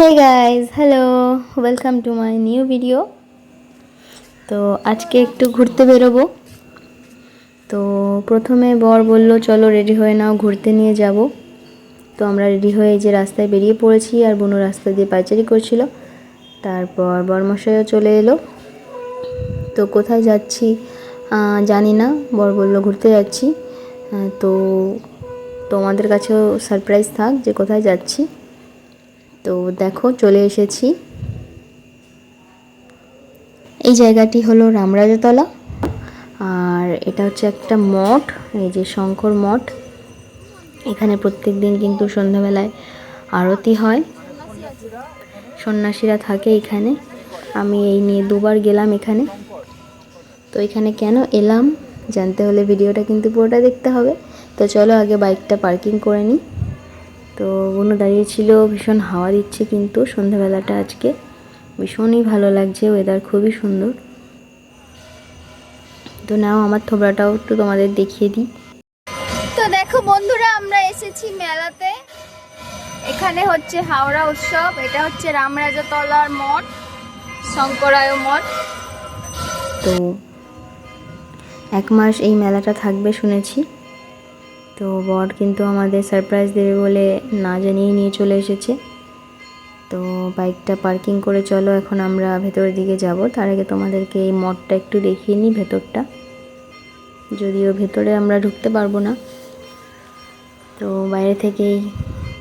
Hey guys hello welcome to my new video তো আজকে একটু ঘুরতে বেরোবো। তো প্রথমে বর বলল, চলো রেডি হয়ে নাও, ঘুরতে নিয়ে যাব। তো আমরা রেডি হয়ে যে রাস্তায় বেরিয়ে পড়েছি আর বোনো রাস্তা দিয়ে পাইচারি করছিল। তারপর বরমশাইও চলে এলো। তো কোথায় যাচ্ছি জানি না। বর বলল, ঘুরতে যাচ্ছি। তো তোমাদের কাছেও সারপ্রাইজ থাক যে কোথায় যাচ্ছি। তো দেখো, চলে এসেছি। এই জায়গাটি হলো রামরাজতলা। আর এটা হচ্ছে একটা মঠ, এই যে শঙ্কর মঠ। এখানে প্রত্যেক দিন কিন্তু সন্ধ্যাবেলায় আরতি হয়। সন্ন্যাসীরা থাকে এখানে। আমি এই নিয়ে দুবার গেলাম এখানে। তো এখানে কেন এলাম জানতে হলে ভিডিওটা কিন্তু পুরোটা দেখতে হবে। তো চলো আগে বাইকটা পার্কিং করে নিই। তো বোনও দাঁড়িয়েছিল ভীষণ হাওয়া দিচ্ছে কিন্তু সন্ধ্যাবেলাটা আজকে। ভীষণই ভালো লাগছে ওয়েদার খুবই সুন্দর। তো নাও আমার থোবড়াটাও একটু তোমাদের দেখিয়ে দিই। তো দেখো বন্ধুরা আমরা এসেছি মেলাতে। এখানে হচ্ছে হাওড়া উৎসব এটা হচ্ছে রামরাজাতলার মঠ শঙ্করায় মঠ। তো এক মাস এই মেলাটা থাকবে শুনেছি। তো বর কিন্তু আমাদের সারপ্রাইজ দেবে বলে না জানিয়েই নিয়ে চলে এসেছে। তো বাইকটা পার্কিং করে চলো, এখন আমরা ভেতরের দিকে যাব। তার আগে তোমাদেরকে এই মঠটা একটু দেখিয়ে নিই ভেতরটা। যদিও ভেতরে আমরা ঢুকতে পারব না। তো বাইরে থেকেই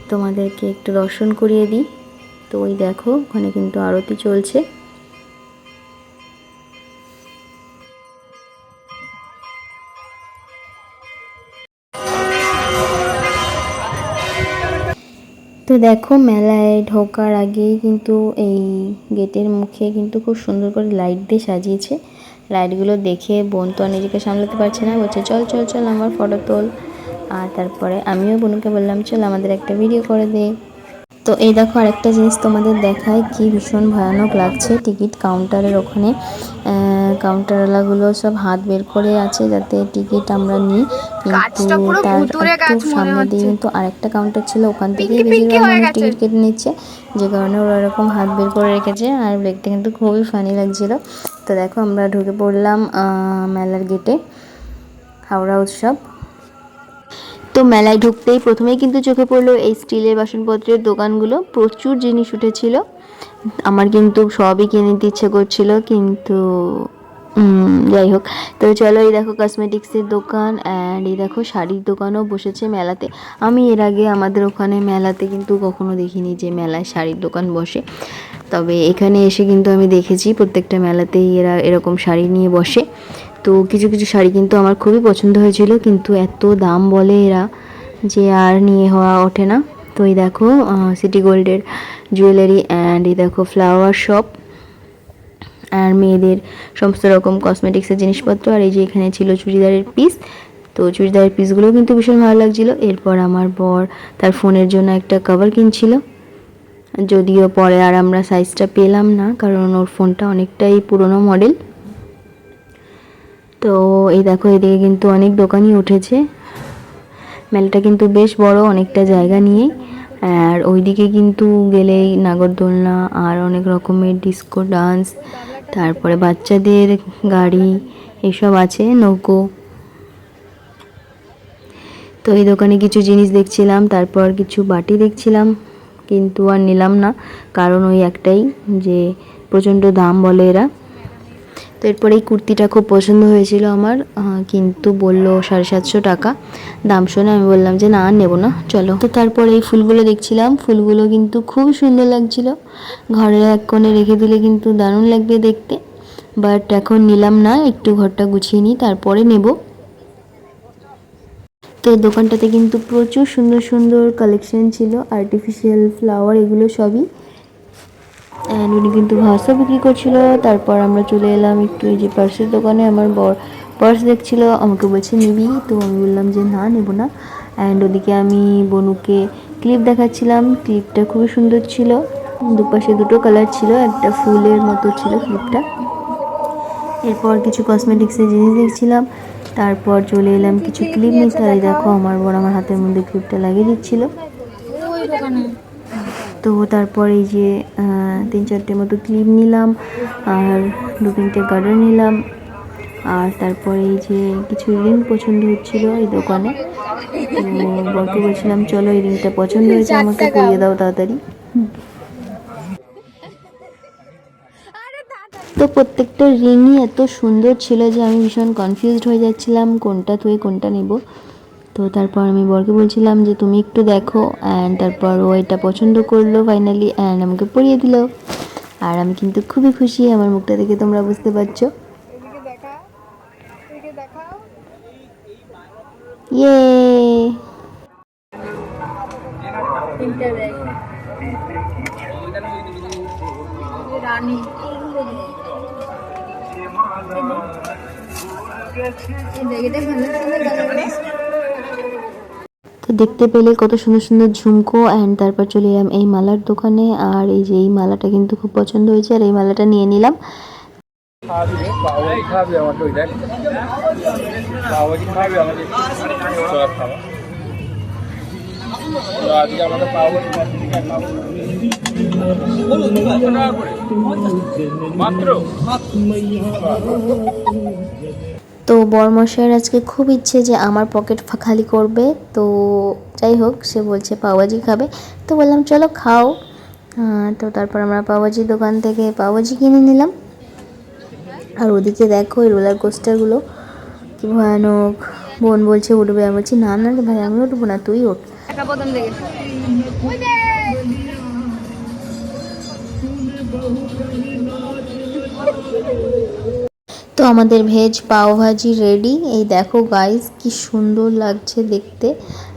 তোমাদেরকে একটু দর্শন করিয়ে দিই। তো ওই দেখো, ওখানে কিন্তু আরতি চলছে। দেখো মেলায় ঢোকার আগেই কিন্তু এই গেটের মুখে কিন্তু খুব সুন্দর করে লাইট দিয়ে সাজিয়েছে। লাইটগুলো দেখে বোন তো নিজেকে সামলাতে পারছে না, বলছে, চল চল চল, আমার ফটো তোল। আর তারপরে আমিও বোনকে বললাম, চল, আমাদের একটা ভিডিও করে দে। তো এই দেখো আরেকটা জিনিস তোমাদের দেখায় কি ভীষণ ভয়ানক লাগছে। টিকিট কাউন্টারের ওখানে কাউন্টারওয়ালাগুলো সব হাত বের করে আছে যাতে টিকিট আমরা নিই। কিন্তু তার একটু সামনে দিয়ে কিন্তু আরেকটা কাউন্টার ছিল ওখান থেকেই বেশিরভাগ মানুষ টিকিট কেটে নিচ্ছে। যে কারণে ওরা এরকম হাত বের করে রেখেছে আর দেখতে কিন্তু খুবই ফানি লাগছিল। তো দেখো আমরা ঢুকে পড়লাম মেলার গেটে হাওড়া উৎসব। তো মেলায় ঢুকতেই প্রথমেই কিন্তু চোখে পড়ল এই স্টিলের বাসনপত্রের দোকানগুলো। প্রচুর জিনিস উঠেছিল। আমার কিন্তু সবই কিনে নিতে ইচ্ছে করছিল, কিন্তু যাই হোক। তো চলো এই দেখো কসমেটিক্সের দোকান অ্যান্ড এই দেখো শাড়ির দোকানও বসেছে মেলাতে। আমি এর আগে আমাদের ওখানে মেলাতে কিন্তু কখনো দেখিনি যে মেলায় শাড়ির দোকান বসে। তবে এখানে এসে কিন্তু আমি দেখেছি প্রত্যেকটা মেলাতেই এরা এরকম শাড়ি নিয়ে বসে। তো কিছু কিছু শাড়ি কিন্তু আমার খুবই পছন্দ হয়েছিল, কিন্তু এত দাম বলে এরা যে আর নিয়ে হওয়া ওঠে না। তো এই দেখো সিটি গোল্ডের জুয়েলারি অ্যান্ড এই দেখো ফ্লাওয়ার শপ আর মেয়েদের সমস্ত রকম কসমেটিক্সের জিনিসপত্র। আর এই যে এখানে ছিল চুড়িদারের পিস তো চুড়িদারের পিসগুলোও কিন্তু ভীষণ ভালো লাগছিল। এরপর আমার বর তার ফোনের জন্য একটা কভার কিনছিল। যদিও পরে আর আমরা সাইজটা পেলাম না, কারণ ওর ফোনটা অনেকটাই পুরনো মডেল তো এই দেখো, এদিকে কিন্তু অনেক দোকানই উঠেছে। মেলাটা কিন্তু বেশ বড়, অনেকটা জায়গা নিয়ে। আর ওইদিকে কিন্তু গেলেই নাগরদোলনা, আর অনেক রকমের ডিস্কো, ডান্স, তারপরে বাচ্চাদের গাড়ি, এসব আছে, নৌকো। তো এই দোকানে কিছু জিনিস দেখছিলাম, তারপর কিছু বাটি দেখছিলাম, কিন্তু আর নিলাম না। কারণ ওই একটাই, যে প্রচণ্ড দাম বলে এরা। তো এরপরে এই কুর্তিটা খুব পছন্দ হয়েছিল আমার কিন্তু বলল সাড়ে সাতশো টাকা। দাম শুনে আমি বললাম যে না নেব না, চলো। তো তারপরে এই ফুলগুলো দেখছিলাম, ফুলগুলো কিন্তু খুব সুন্দর লাগছিল। ঘরের এক কোণে রেখে দিলে কিন্তু দারুণ লাগবে দেখতে। বাট এখন নিলাম না, একটু ঘরটা গুছিয়ে নিই, তারপরে নেব। তো দোকানটাতে কিন্তু প্রচুর সুন্দর সুন্দর কালেকশন ছিল আর্টিফিশিয়াল ফ্লাওয়ার এগুলো সবই। অ্যান্ড উনি কিন্তু ভাসও বিক্রি করছিল। তারপর আমরা চলে এলাম একটু এই যে পার্সের দোকানে। আমার বর, পার্স দেখছিল, আমাকে বলছে, নিবি? তো আমি বললাম যে, না, নেব না। অ্যান্ড ওদিকে আমি বনুকে ক্লিপ দেখাচ্ছিলাম। ক্লিপটা খুবই সুন্দর ছিল। দুপাশে দুটো কালার ছিল, একটা ফুলের মতো ছিল ক্লিপটা এরপর কিছু কসমেটিক্সের জিনিস দেখছিলাম। তারপর চলে এলাম কিছু ক্লিপ নিতে। আর দেখো, আমার বড় আমার হাতের মধ্যে ক্লিপটা লাগিয়ে দিচ্ছিল। তো তারপর যে তিন চারটে মতো ক্লিপ নিলাম, আর দু তিনটে গার্ডার নিলাম, আর তারপরে এই যে কিছু রিং পছন্দ হচ্ছিল এই দোকানে। তো বরকে বলছিলাম, চলো এই রিংটা পছন্দ হয়েছে আমাকে পরিয়ে দাও তাড়াতাড়ি। তো প্রত্যেকটা রিংই এত সুন্দর ছিল যে আমি ভীষণ কনফিউজড হয়ে যাচ্ছিলাম, কোনটা থুয়ে কোনটা নেব। তো তারপর আমি বরকে বলছিলাম যে তুমি একটু দেখো। অ্যান্ড তারপর ও এটা পছন্দ করল ফাইনালি অ্যান্ড আমাকে পরিয়ে দিল। আর আমি কিন্তু খুবই খুশি আমার মুখটা দেখে তোমরা বুঝতে পারছ। ইয়ে রানী। ভালো তো দেখতে পেলে কত সুন্দর সুন্দর ঝুমকো অ্যান্ড তারপর চলে এলাম এই মালার দোকানে আর এই যে এই মালাটা কিন্তু খুব পছন্দ হয়েছে, আর এই মালাটা নিয়ে নিলাম? মাত্র তো বরমশাইয়ের আজকে খুব ইচ্ছে যে আমার পকেট ফা- খালি করবে। তো যাই হোক সে বলছে পাওভাজি খাবে। তো বললাম চলো খাও। তো তারপর আমরা পাওভাজি দোকান থেকে পাওভাজি কিনে নিলাম। আর ওদিকে দেখো এই রোলার কোস্টারগুলো কি ভয়ানক। বোন বলছে উঠবে। আমি বলছি না না রে ভাই আমি উঠবো না তুই ওঠ দেখা প্রথম থেকে। তো আমাদের ভেজ পাও ভাজি রেডি এই দেখো গাইস কি সুন্দর লাগছে দেখতে।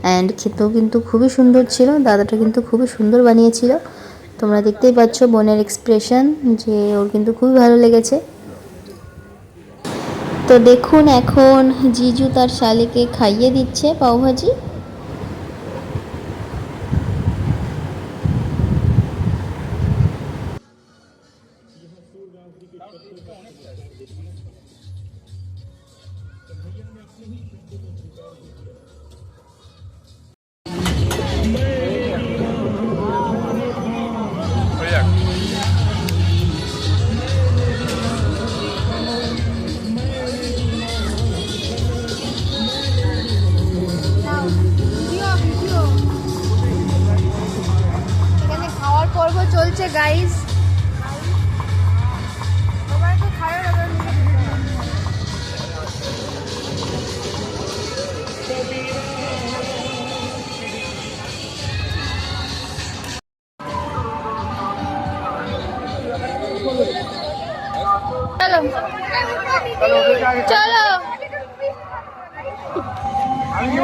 অ্যান্ড খেতেও কিন্তু খুবই সুন্দর ছিল, দাদাটা কিন্তু খুবই সুন্দর বানিয়েছিল। তোমরা দেখতেই পাচ্ছ বোনের এক্সপ্রেশন যে ওর কিন্তু খুবই ভালো লেগেছে। তো দেখুন এখন জিজু তার শালিকে খাইয়ে দিচ্ছে পাওভাজি।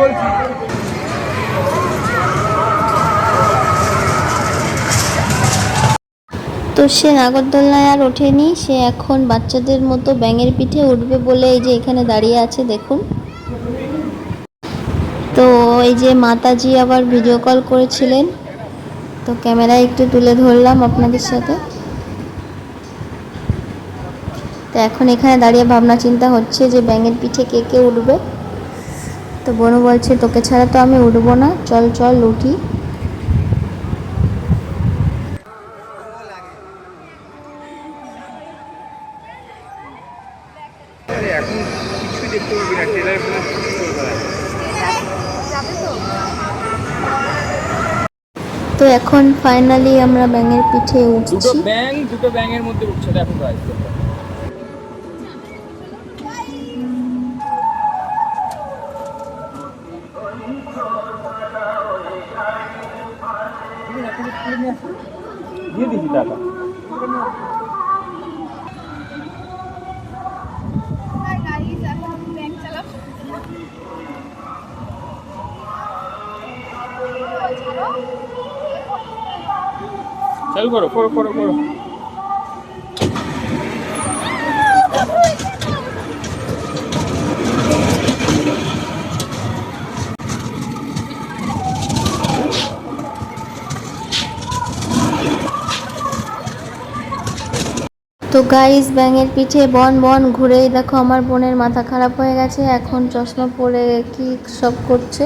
বলছি। তো সে নাগরদোলনায় আর ওঠেনি, সে এখন বাচ্চাদের মতো ব্যাঙের পিঠে উঠবে বলে এই যে এখানে দাঁড়িয়ে আছে, দেখুন। তো এই যে মাতাজি আবার ভিডিও কল করেছিলেন, তো ক্যামেরায় একটু তুলে ধরলাম আপনাদের সাথে। তো এখন এখানে দাঁড়িয়ে ভাবনা চিন্তা হচ্ছে যে ব্যাঙের পিঠে কে কে উঠবে। তো বনু বলছে তোকে ছাড়া তো আমি উঠবো না। চল চল উঠি। তো এখন ফাইনালি আমরা ব্যাঙের পিঠে উঠছি দুটো উঠছি। ব্যাং দুটো ব্যাঙের মধ্যে উঠছে দেখো গাইস দিয়ে দিছি টাকা। চালু করো করো করো করো। গাইস ব্যাঙের পিঠে বন বন ঘুরেই দেখো আমার বোনের মাথা খারাপ হয়ে গেছে এখন চশমা পরে কি সব করছে?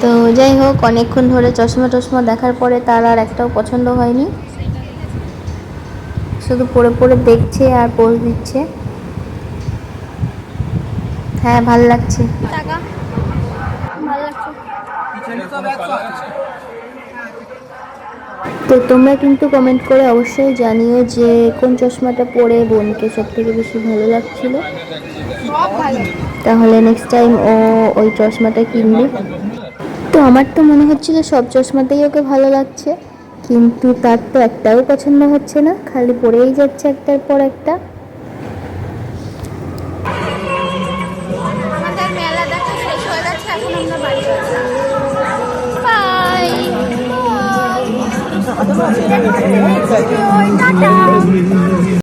তো যাই হোক অনেকক্ষণ ধরে চশমা টশমা দেখার পরে তার আর একটাও পছন্দ হয়নি। শুধু পরে পরে দেখছে আর পোজ দিচ্ছে। হ্যাঁ ভালো লাগছে। টাকা? ভালো লাগছে। তো তোমরা কিন্তু কমেন্ট করে অবশ্যই জানিও যে কোন চশমাটা পরে বোনকে সব থেকে বেশি ভালো লাগছিল। তাহলে নেক্সট টাইম ও ওই চশমাটা কিনবে। তো আমার তো মনে হচ্ছিল সব চশমাতেই ওকে ভালো লাগছে, কিন্তু তার তো একটাও পছন্দ হচ্ছে না, খালি পরেই যাচ্ছে একটার পর একটা। টাটা